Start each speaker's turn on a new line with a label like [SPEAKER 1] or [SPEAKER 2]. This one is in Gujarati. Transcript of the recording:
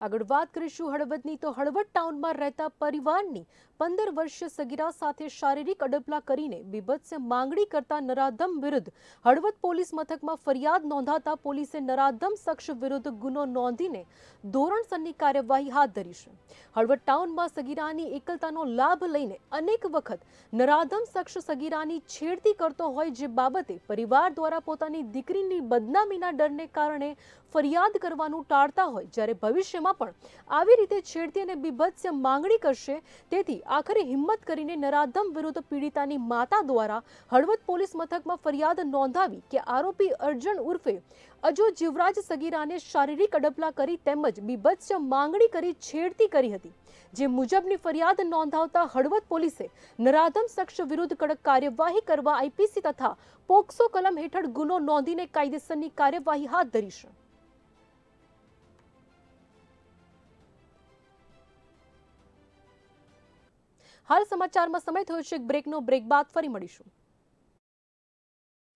[SPEAKER 1] આગળ વાત કરીશું હળવદની, તો હળવદ ટાઉનમાં રહેતા પરિવારની પંદર વર્ષીય સગીરા સાથે શારીરિક અડપલા કરીને બીભત્સ માંગણી કરતા નરાધમ વિરુદ્ધ હળવદ પોલીસ મથકમાં ફરિયાદ નોંધાતા પોલીસે નરાધમ શખ્સ વિરુદ્ધ ગુનો નોંધીને ધોરણસરની કાર્યવાહી હાથ ધરી છે. હળવદ ટાઉનમાં સગીરાની એકલતાનો લાભ લઈને અનેક વખત નરાધમ શખ્સ સગીરાની છેડતી કરતો હોય જે બાબતે પરિવાર દ્વારા પોતાની દીકરીની બદનામીના ડરને કારણે ફરિયાદ કરવાનું ટાળતા હોય, જ્યારે ભવિષ્યમાં પણ આવી રીતે છેડતી અને બીભત્સ્ય માંગણી કરશે, તેથી આખરે હિંમત કરીને નરાધમ વિરુદ્ધ પીડિતાની માતા દ્વારા હળવદ પોલીસ મથકમાં ફરિયાદ નોંધાવી કે આરોપી અર્જુન ઉર્ફે અજો જીવરાજ સગીરાને શારીરિક અડપલા કરી તેમજ બીભત્સ્ય માંગણી કરી છેડતી કરી હતી. જે મુજબની ફરિયાદ નોંધાવતા હળવદ પોલીસે નરાધમ શખ્સ વિરુદ્ધ કડક કાર્યવાહી કરવા આઈપીસી તથા પોક્સો કલમ હેઠળ ગુનો નોંધીને કાયદેસરની કાર્યવાહી હાથ ધરી છે. હાલ સમાચારમાં સમય થયો છે એક બ્રેકનો બ્રેક બાદ ફરી મળીશું.